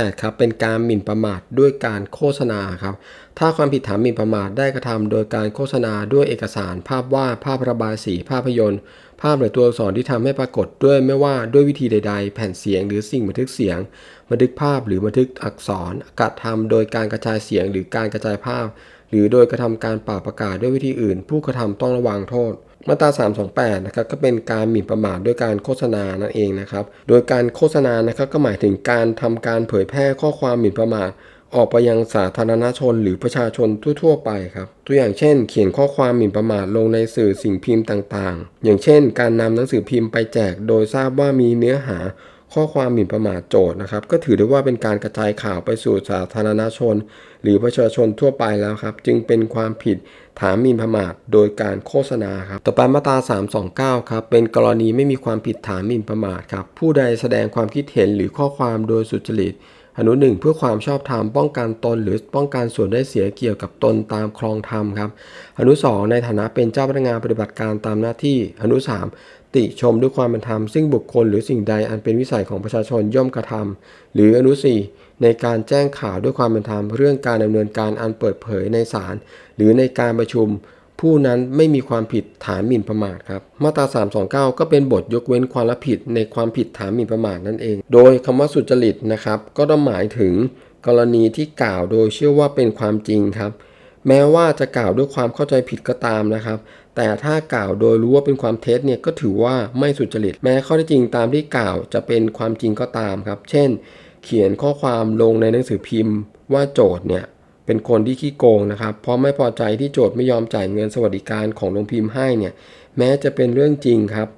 8ครับเป็นการหมิ่นประมาทด้วยการโฆษณาครับถ้าความผิดฐานหมิ่นประมาทได้กระทำโดยการโฆษณาด้วยเอกสาร ภาพวาดภาพระบายสีภาพยนตร์ ภาพหรือตัวอักษรที่ทำให้ปรากฏด้วยไม่ว่าด้วยวิธีใด ๆ แผ่นเสียงหรือสิ่งบันทึกเสียง บันทึกภาพหรือบันทึกอักษรกระทำโดยการกระจายเสียงหรือการกระจายภาพ หรือโดยกระทำการเป่าประกาศด้วยวิธีอื่น ผู้กระทำต้องระวังโทษ มาตรา 328 นะครับก็เป็นการหมิ่นประมาทด้วยการโฆษณานั่นเองนะครับ โดยการโฆษณานะครับก็หมายถึงการทำการเผยแพร่ข้อความหมิ่นประมาทออกไปยังสาธารณชนหรือประชาชนทั่ว ๆ ไปครับ ตัวอย่างเช่น เขียนข้อความหมิ่นประมาทลงในสื่อสิ่งพิมพ์ต่างๆ อย่างเช่น การนำหนังสือพิมพ์ไปแจกโดยทราบว่ามีเนื้อหา ข้อความหมิ่นประมาทโจทย์นะครับ ก็ถือได้ว่าเป็นการกระจายข่าวไปสู่สาธารณชน หรือประชาชนทั่วไปแล้วครับ จึงเป็นความผิดฐานหมิ่นประมาทโดยการโฆษณาครับต่อไปมาตรา 329 ครับเป็นกรณีไม่มีความผิดฐานหมิ่นประมาทครับผู้ใดแสดงความคิดเห็นหรือข้อความโดยสุจริตอนุหนึ่งเพื่อความชอบธรรมป้องกันตน หรือป้องกันส่วนได้เสียเกี่ยวกับตนตามครองธรรมครับอนุสองในฐานะเป็นเจ้าพนักงานปฏิบัติการตามหน้าที่อนุสาม ติชมด้วยความเป็นธรรมซึ่งบุคคลหรือสิ่งใดอันเป็นวิสัยของประชาชนย่อมกระทำหรืออนุสีในการแจ้งข่าวด้วยความเป็นธรรมเรื่องการดำเนินการอันเปิดเผยในศาลหรือในการประชุม ผู้นั้นไม่มีความผิดฐานหมิ่นประมาทครับมาตรา 329 ก็เป็นบทยกเว้นความรับผิดในความผิดฐานหมิ่นประมาทนั่นเอง โดยคำว่าสุจริตนะครับ ก็ต้องหมายถึงกรณีที่กล่าวโดยเชื่อว่าเป็นความจริงครับ แม้ว่าจะกล่าวด้วยความเข้าใจผิดก็ตามนะครับ แต่ถ้ากล่าวโดยรู้ว่าเป็นความเท็จเนี่ยก็ถือว่าไม่สุจริต แม้ข้อเท็จจริงตามที่กล่าวจะเป็นความจริงก็ตามครับ เช่น เขียนข้อความลงในหนังสือพิมพ์ ว่าโจทย์เนี่ยเป็นคนที่ขี้โกงนะครับเพราะไม่พอใจที่โจทย์ไม่ยอมจ่ายเงินสวัสดิการของโรงพิมพ์ให้เนี่ยแม้จะเป็นเรื่องจริงครับ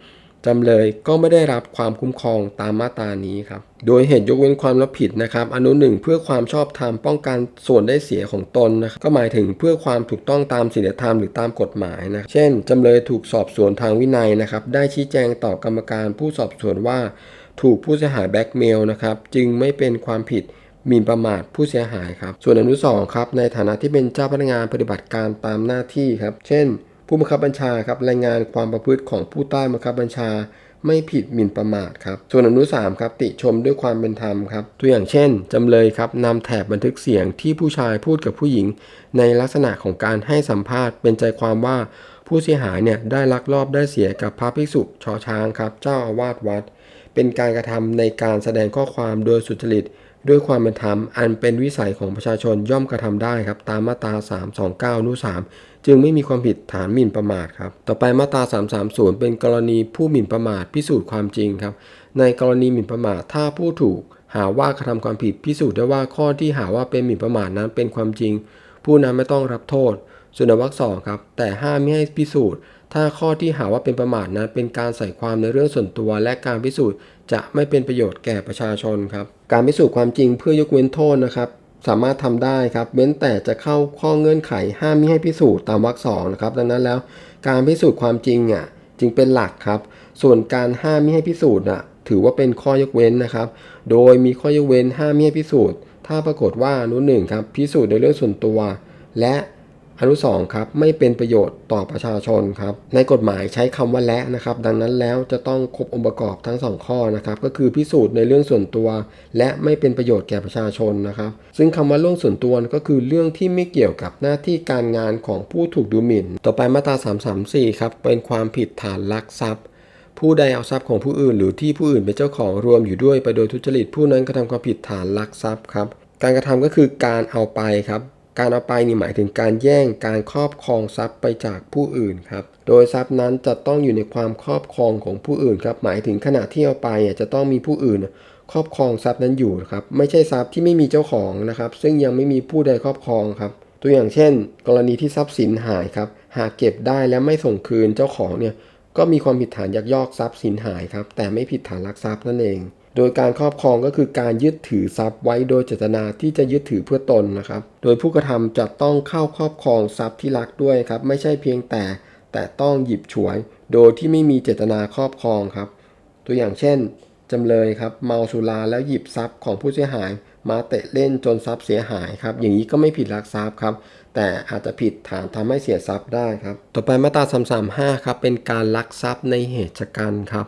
จำเลยก็ไม่ได้รับความคุ้มครองตามมาตรานี้ครับ โดยเหตุยกเว้นความรับผิดนะครับ อนุหนึ่งเพื่อความชอบธรรมป้องกันส่วนได้เสียของตนนะครับก็หมายถึงเพื่อความถูกต้องตามศีลธรรมหรือตามกฎหมายนะ เช่น จำเลยถูกสอบสวนทางวินัยนะครับ ได้ชี้แจงต่อกรรมการผู้สอบสวนว่า ถูกผู้เสียหายแบ็กเมลนะครับ จึงไม่เป็นความผิดหมิ่นประมาทผู้เสียหายครับ ส่วนอนุสองครับในฐานะที่เป็นเจ้าพนักงานปฏิบัติการตามหน้าที่ครับ เช่น ผู้บังคับบัญชาครับรายงานความประพฤติของผู้ใต้บังคับบัญชาไม่ผิดหมิ่นประมาทครับ ส่วนอนุสามครับติชมด้วยความเป็นธรรมครับตัวอย่างเช่น จำเลยครับนำแถบบันทึกเสียงที่ผู้ชายพูดกับผู้หญิง ในลักษณะของการให้สัมภาษณ์ เป็นใจความว่าผู้เสียหายเนี่ยได้ลักลอบได้เสียกับพระภิกษุชอช้างครับ เจ้าอาวาสวัด เป็นการกระทำในการแสดงข้อความโดยสุจริต ด้วยความเป็นธรรมอันเป็นวิสัยของประชาชนย่อมกระทำได้ครับ ตามมาตรา 329อนุ3จึงไม่มีความผิดฐานหมิ่นประมาทครับ ต่อไปมาตรา 330 เป็นกรณีผู้หมิ่นประมาทพิสูจน์ความจริงครับ ในกรณีหมิ่นประมาทถ้าผู้ถูก หาว่ากระทำความผิดพิสูจน์ได้ว่าข้อที่หาว่าเป็นหมิ่นประมาทนั้นเป็นความจริง ผู้นั้นไม่ต้องรับโทษส่วนวรรคสองครับแต่ห้ามไม่ให้พิสูจน์ ถ้าข้อที่หาว่าเป็นประมาทนั้นเป็นการใส่ความในเรื่องส่วนตัว และการพิสูจน์จะไม่เป็นประโยชน์แก่ประชาชนครับ การพิสูจน์ความจริงเพื่อยกเว้นโทษนะครับ สามารถทำได้ครับเว้นแต่จะเข้าข้อเงื่อนไขห้ามม่ให้พิสูจน์ตามวรรคสองนะครับ ดังนั้นแล้วการพิสูจน์ความจริงอะจึงเป็นหลักครับ ส่วนการห้ามม่ให้พิสูจน์อะถือว่าเป็นข้อยกเว้นนะครับ โดยมีข้อยกเว้นห้ามม่ให้พิสูจน์ ถ้าปรากฏว่านุหนึ่งครับพิสูจน์ในเรื่องส่วนตัว และ อนุสองครับไม่เป็นประโยชน์ต่อประชาชนครับในกฎหมายใช้คำว่าและนะครับ ดังนั้นแล้วจะต้องครบองค์ประกอบทั้งสองข้อนะครับก็คือพิสูจน์ในเรื่องส่วนตัว และไม่เป็นประโยชน์แก่ประชาชนนะครับ ซึ่งคำว่าเรื่องส่วนตัวก็คือเรื่องที่ไม่เกี่ยวกับหน้าที่การงานของผู้ถูกดูหมิ่น ต่อไปมาตรา 334ครับเป็นความผิดฐานลักทรัพย์ผู้ใดเอาทรัพย์ของผู้อื่น หรือที่ผู้อื่นเป็นเจ้าของรวมอยู่ด้วยไปโดยทุจริตผู้นั้นกระทำความผิดฐานลักทรัพย์ครับการกระทำก็คือการเอาไปครับ การเอาไปนี่หมายถึงการแย่งการครอบครองทรัพย์ไปจากผู้อื่นครับ โดยทรัพย์นั้นจะต้องอยู่ในความครอบครองของผู้อื่นครับ หมายถึงขณะที่เอาไปจะต้องมีผู้อื่น ครอบครองทรัพย์นั้นอยู่ครับ ไม่ใช่ทรัพย์ที่ไม่มีเจ้าของนะครับ ซึ่งยังไม่มีผู้ใดครอบครองครับ ตัวอย่างเช่น กรณีที่ทรัพย์สินหายครับ หากเก็บได้และไม่ส่งคืนเจ้าของเนี่ย ก็มีความผิดฐานยักยอกทรัพย์สินหายครับ แต่ไม่ผิดฐานลักทรัพย์นั่นเอง โดยการครอบครองก็คือการยึดถือทรัพย์ไว้โดยเจตนาที่จะยึดถือเพื่อตนนะครับ โดยผู้กระทำจะต้องเข้าครอบครองทรัพย์ที่ลักด้วยครับ ไม่ใช่เพียงแต่แต่ต้องหยิบฉวย โดยที่ไม่มีเจตนาครอบครองครับ ตัวอย่างเช่นจำเลยครับเมาสุราแล้วหยิบทรัพย์ของผู้เสียหาย มาเตะเล่นจนทรัพย์เสียหายครับ อย่างนี้ก็ไม่ผิดลักทรัพย์ครับ แต่อาจจะผิดฐานทำให้เสียทรัพย์ได้ครับ ต่อไปมาตรา335ครับเป็นการลักทรัพย์ในเหตุชะกันครับ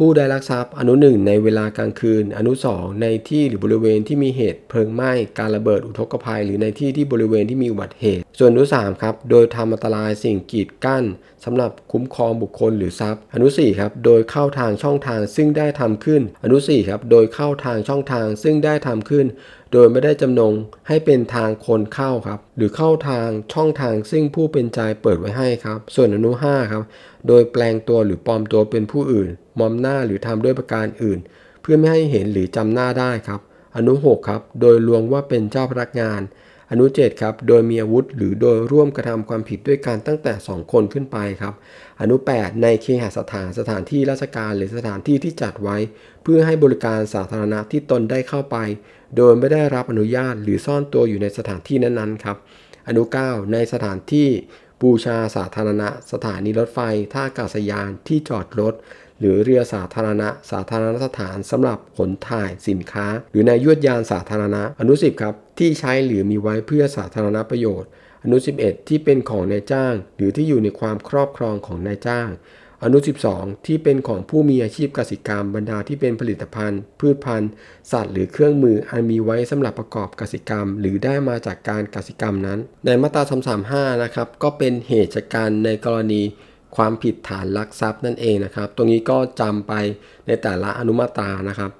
ผู้ได้ลักทรัพย์อนุหนึ่งในเวลากลางคืน อนุสองในที่หรือบริเวณที่มีเหตุเพลิงไหม้การระเบิดอุทกภัย หรือในที่ที่บริเวณที่มีอุบัติเหตุ ส่วนอนุสามครับโดยทำอันตรายสิ่งกีดกั้นสำหรับคุ้มครองบุคคลหรือทรัพย์ อนุสี่ครับโดยเข้าทางช่องทางซึ่งได้ทำขึ้น อนุสี่ครับโดยเข้าทางช่องทางซึ่งได้ทำขึ้น โดยไม่ได้จำนงให้เป็นทางคนเข้าครับ หรือเข้าทางช่องทางซึ่งผู้เป็นใจเปิดไว้ให้ครับ ส่วนอนุ5ครับ โดยแปลงตัวหรือปลอมตัวเป็นผู้อื่น มอมหน้าหรือทำด้วยประการอื่น เพื่อไม่ให้เห็นหรือจำหน้าได้ครับ อนุ6ครับ โดยลวงว่าเป็นเจ้าพนักงาน อนุ7ครับโดยมีอาวุธหรือโดยร่วมกระทำความผิดด้วยกันตั้งแต่ 2 คนขึ้นไปครับ อนุ 8 ในเคหสถานสถานที่ราชการหรือสถานที่ที่จัดไว้ เพื่อให้บริการสาธารณะที่ตนได้เข้าไป โดยไม่ได้รับอนุญาตหรือซ่อนตัวอยู่ในสถานที่นั้นๆครับอนุ 9 ในสถานที่บูชาสาธารณะ สถานีรถไฟ ท่าอากาศยานที่จอดรถ หรือเรือสาธารณะ สาธารณสถานสำหรับขนถ่ายสินค้า หรือในยวดยานสาธารณะ อนุ10ครับ ที่ใช้หรือมีไว้เพื่อสาธารณประโยชน์ อนุ 11 ที่เป็นของนายจ้าง หรือที่อยู่ในความครอบครองของนายจ้าง อนุ 12 ที่เป็นของผู้มีอาชีพกสิกรรมบรรดาที่เป็นผลิตภัณฑ์ พืชพันธุ์ สัตว์ หรือเครื่องมืออันมีไว้สำหรับประกอบกสิกรรม หรือได้มาจากการกสิกรรมนั้น ในมาตรา335นะครับก็เป็นเหตุจากการในกรณี ความผิดฐานลักทรัพย์นั่นเองนะครับ ตรงนี้ก็จำไปในแต่ละอนุมาตรานะครับ